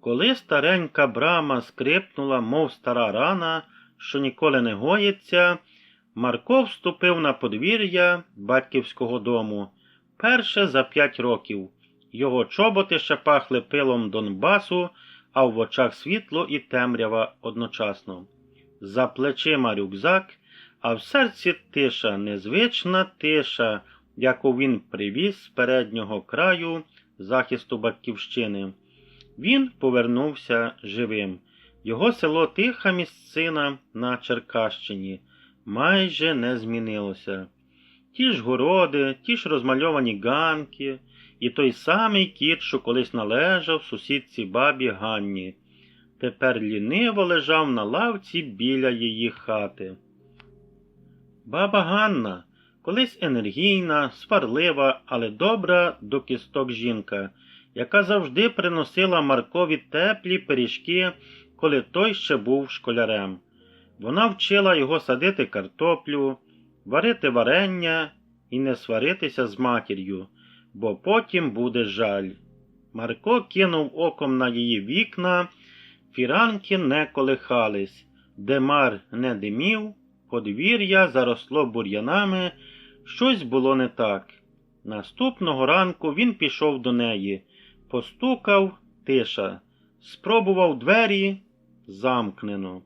Коли старенька брама скрипнула, мов стара рана, що ніколи не гоїться, Марко вступив на подвір'я батьківського дому перше за п'ять років. Його чоботи ще пахли пилом Донбасу, а в очах світло і темрява одночасно. За плечима рюкзак, а в серці тиша, незвична тиша, яку він привіз з переднього краю захисту батьківщини. Він повернувся живим. Його село тиха місцина на Черкащині майже не змінилося. Ті ж городи, ті ж розмальовані ганки, і той самий кіт, що колись належав сусідці бабі Ганні, тепер ліниво лежав на лавці біля її хати. Баба Ганна, колись енергійна, сварлива, але добра до кісток жінка, яка завжди приносила Маркові теплі пиріжки, коли той ще був школярем. Вона вчила його садити картоплю, варити варення і не сваритися з матір'ю, бо потім буде жаль. Марко кинув оком на її вікна, фіранки не колихались, демар не димів, подвір'я заросло бур'янами, щось було не так. Наступного ранку він пішов до неї, постукав тиша, спробував двері замкнено.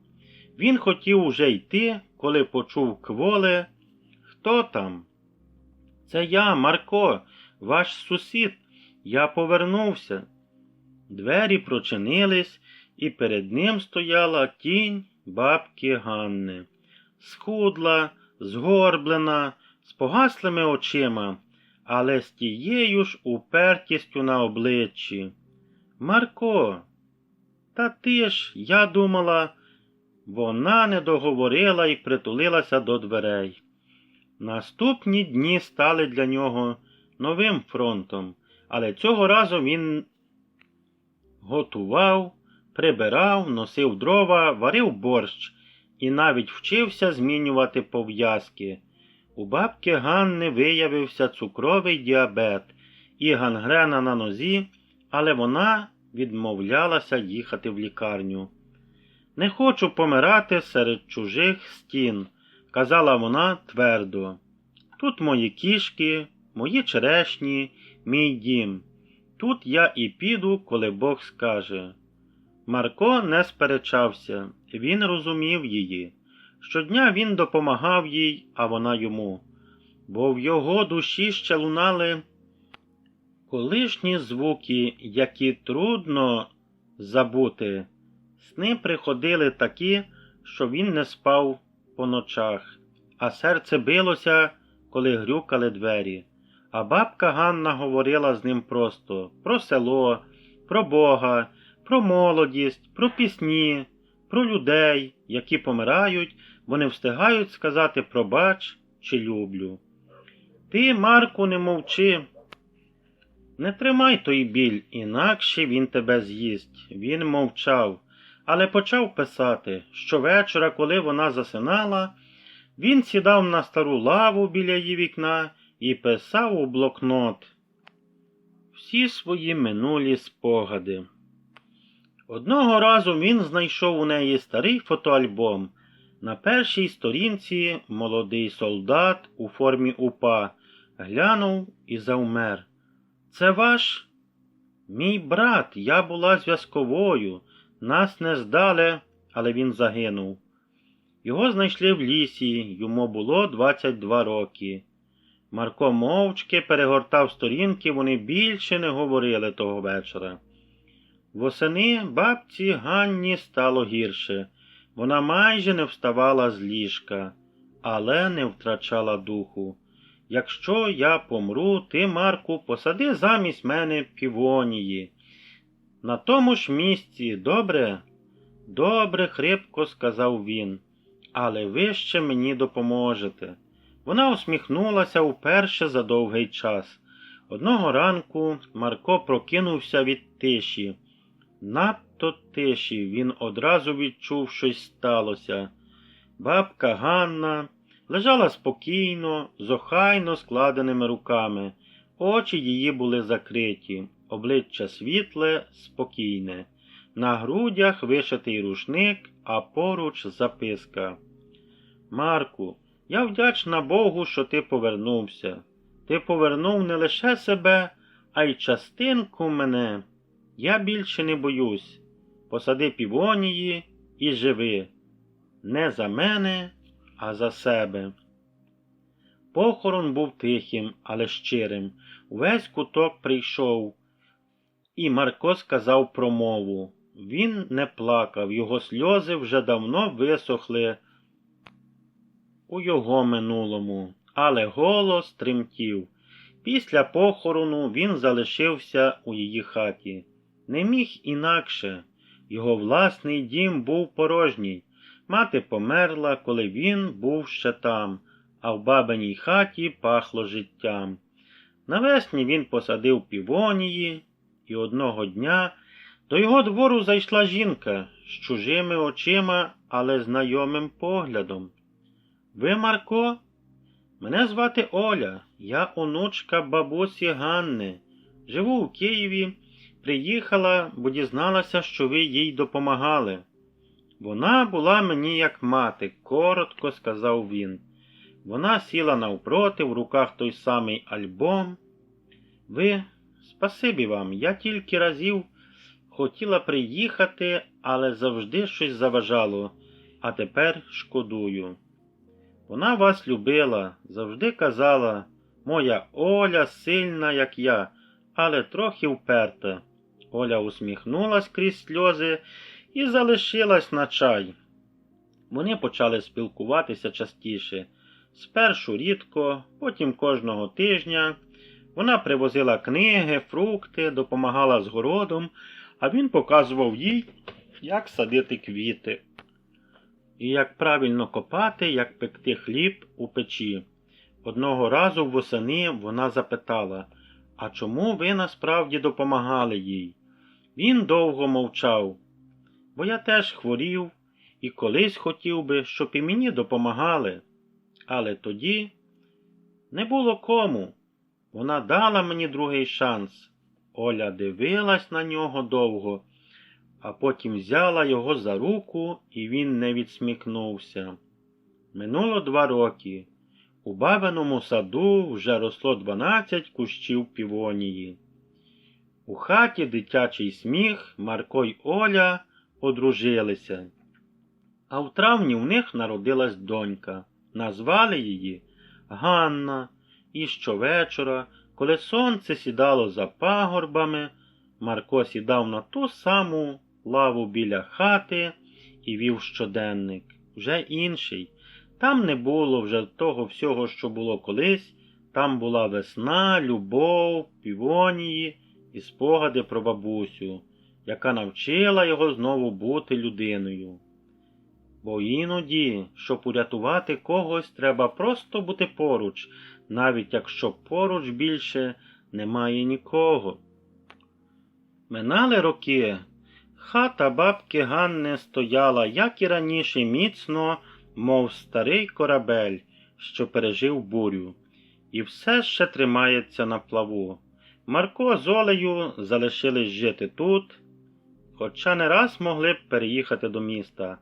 Він хотів уже йти, коли почув кволе. Хто там? Це я, Марко, ваш сусід. Я повернувся. Двері прочинились, і перед ним стояла тінь бабки Ганни. Схудла, згорблена, з погаслими очима, але з тією ж упертістю на обличчі. Марко, та ти ж, я думала, вона не договорила і притулилася до дверей. Наступні дні стали для нього новим фронтом, але цього разу він готував, прибирав, носив дрова, варив борщ і навіть вчився змінювати пов'язки. У бабки Ганни виявився цукровий діабет і гангрена на нозі, але вона відмовлялася їхати в лікарню. Не хочу помирати серед чужих стін, казала вона твердо. Тут мої кішки, мої черешні, мій дім. Тут я і піду, коли Бог скаже. Марко не сперечався, він розумів її. Щодня він допомагав їй, а вона йому, бо в його душі ще лунали колишні звуки, які трудно забути. Сни приходили такі, що він не спав по ночах, а серце билося, коли грюкали двері. А бабка Ганна говорила з ним просто про село, про Бога, про молодість, про пісні, про людей, які помирають, бо не встигають сказати пробач чи люблю. Ти, Марку, не мовчи. Не тримай той біль, інакше він тебе з'їсть. Він мовчав, але почав писати. Щовечора, коли вона засинала, він сідав на стару лаву біля її вікна і писав у блокнот всі свої минулі спогади. Одного разу він знайшов у неї старий фотоальбом. На першій сторінці молодий солдат у формі упа глянув і завмер. Це ваш? Мій брат, я була зв'язковою. Нас не здали, але він загинув. Його знайшли в лісі, йому було 22 роки. Марко мовчки перегортав сторінки, вони більше не говорили того вечора. Восени бабці Ганні стало гірше. Вона майже не вставала з ліжка, але не втрачала духу. Якщо я помру, ти, Марку, посади замість мене півонії. На тому ж місці, добре? Добре, хрипко сказав він, але ви ще мені допоможете. Вона усміхнулася уперше за довгий час. Одного ранку Марко прокинувся від тиші. Надто тиші він одразу відчув, щось сталося. Бабка Ганна лежала спокійно, з охайно складеними руками. Очі її були закриті, обличчя світле, спокійне. На грудях вишитий рушник, а поруч записка. Марку, я вдячна Богу, що ти повернувся. Ти повернув не лише себе, а й частинку мене. Я більше не боюсь. Посади півонії і живи. Не за мене, а за себе. Похорон був тихим, але щирим. Увесь куток прийшов. І Марко сказав промову. Він не плакав, його сльози вже давно висохли у його минулому, але голос тремтів. Після похорону він залишився у її хаті. Не міг інакше. Його власний дім був порожній. Мати померла, коли він був ще там, а в бабиній хаті пахло життям. Навесні він посадив півонії, і одного дня до його двору зайшла жінка з чужими очима, але знайомим поглядом. Ви, Марко? Мене звати Оля, я онучка бабусі Ганни. Живу у Києві, приїхала, бо дізналася, що ви їй допомагали. Вона була мені як мати, коротко сказав він. Вона сіла навпроти, в руках той самий альбом. Ви, спасибі вам, я тільки разів хотіла приїхати, але завжди щось заважало, а тепер шкодую. Вона вас любила, завжди казала, моя Оля сильна, як я, але трохи вперта. Оля усміхнулась крізь сльози і залишилась на чай. Вони почали спілкуватися частіше. Спершу рідко, потім кожного тижня. Вона привозила книги, фрукти, допомагала з городом, а він показував їй, як садити квіти і як правильно копати, як пекти хліб у печі. Одного разу восени вона запитала, а чому ви насправді допомагали їй? Він довго мовчав, бо я теж хворів і колись хотів би, щоб і мені допомагали. Але тоді не було кому. Вона дала мені другий шанс. Оля дивилась на нього довго а потім взяла його за руку, і він не відсмікнувся. Минуло два роки. У бабиному саду вже росло дванадцять кущів півонії. У хаті дитячий сміх Марко й Оля одружилися. А в травні в них народилась донька. Назвали її Ганна, і щовечора, коли сонце сідало за пагорбами, Марко сідав на ту саму лаву біля хати і вів щоденник. Вже інший. Там не було вже того всього, що було колись. Там була весна, любов, півонії і спогади про бабусю, яка навчила його знову бути людиною. Бо іноді, щоб урятувати когось, треба просто бути поруч, навіть якщо поруч більше немає нікого. Минали роки, Хата бабки Ганни стояла, як і раніше, міцно, мов старий корабель, що пережив бурю, і все ще тримається на плаву. Марко з Олею залишились жити тут, хоча не раз могли б переїхати до міста,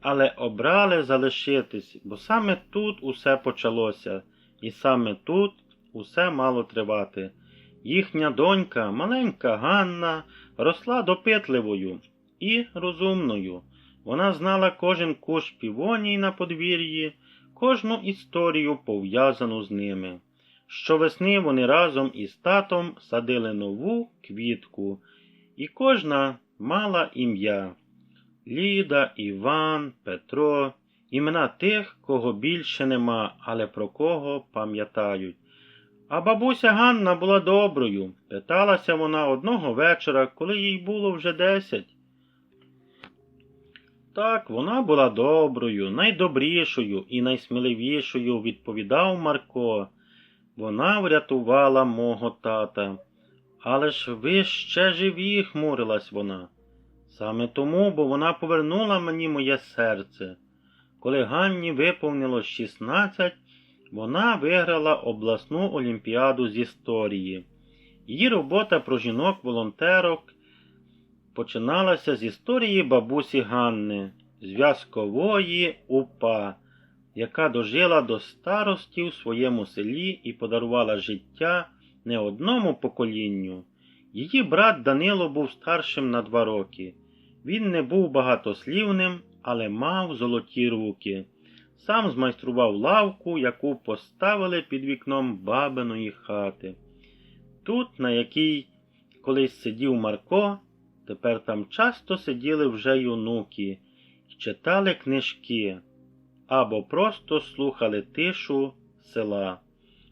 але обрали залишитись, бо саме тут усе почалося, і саме тут усе мало тривати. Їхня донька, маленька Ганна, росла допитливою і розумною. Вона знала кожен куш півоній на подвір'ї, кожну історію, пов'язану з ними. Щовесни вони разом із татом садили нову квітку, і кожна мала ім'я Ліда, Іван, Петро, імена тих, кого більше нема, але про кого пам'ятають. А бабуся Ганна була доброю. Питалася вона одного вечора, коли їй було вже десять. Так, вона була доброю, найдобрішою і найсміливішою, відповідав Марко. Вона врятувала мого тата. Але ж ви ще живі, хмурилась вона. Саме тому, бо вона повернула мені моє серце. Коли Ганні виповнилось 16, вона виграла обласну олімпіаду з історії. Її робота про жінок-волонтерок починалася з історії бабусі Ганни, зв'язкової УПА, яка дожила до старості у своєму селі і подарувала життя не одному поколінню. Її брат Данило був старшим на два роки. Він не був багатослівним, але мав золоті руки. Сам змайстрував лавку, яку поставили під вікном бабиної хати. Тут, на якій колись сидів Марко, тепер там часто сиділи вже й онуки і читали книжки або просто слухали тишу села.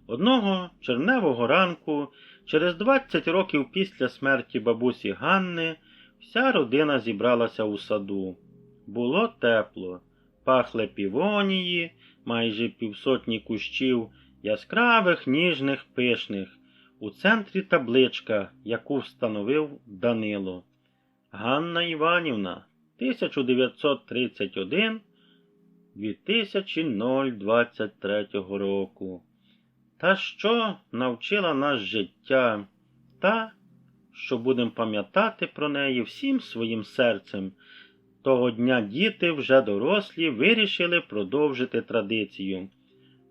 Одного червневого ранку, через 20 років після смерті бабусі Ганни, вся родина зібралася у саду. Було тепло, пахли півонії, майже півсотні кущів, яскравих, ніжних, пишних. У центрі табличка, яку встановив Данило. Ганна Іванівна, 1931 2023 року. Та що навчила нас життя, та, що будемо пам'ятати про неї всім своїм серцем. Того дня діти, вже дорослі, вирішили продовжити традицію.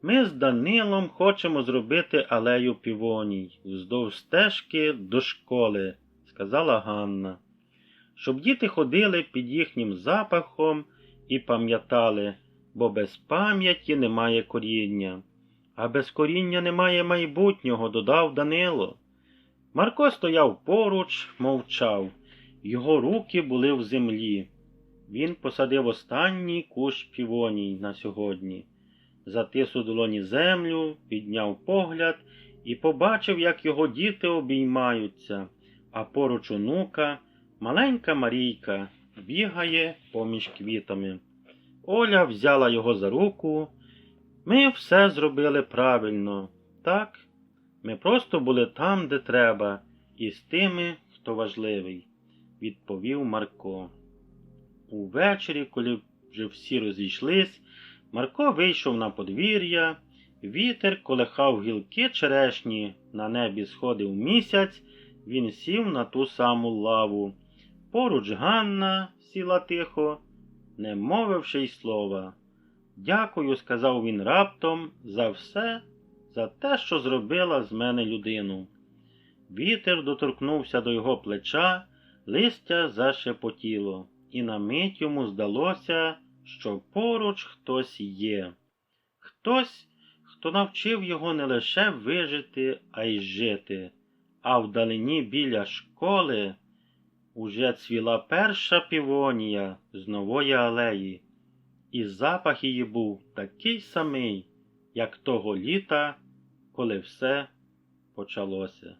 Ми з Данилом хочемо зробити алею півоній вздовж стежки до школи, сказала Ганна, щоб діти ходили під їхнім запахом і пам'ятали, бо без пам'яті немає коріння, а без коріння немає майбутнього, додав Данило. Марко стояв поруч, мовчав, його руки були в землі. Він посадив останній кущ півоній на сьогодні затис у долоні землю, підняв погляд і побачив, як його діти обіймаються, а поруч онука маленька Марійка бігає поміж квітами. Оля взяла його за руку. Ми все зробили правильно, так? Ми просто були там, де треба, і з тими, хто важливий, відповів Марко. Увечері, коли вже всі розійшлись, Марко вийшов на подвір'я, вітер колихав гілки черешні, на небі сходив місяць, він сів на ту саму лаву. Поруч Ганна сіла тихо, не мовивши й слова. Дякую, сказав він раптом, за все, за те, що зробила з мене людину. Вітер доторкнувся до його плеча, листя зашепотіло, і на мить йому здалося, що поруч хтось є. Хтось, хто навчив його не лише вижити, а й жити, а вдалині біля школи уже цвіла перша півонія з нової алеї, і запах її був такий самий, як того літа, коли все почалося.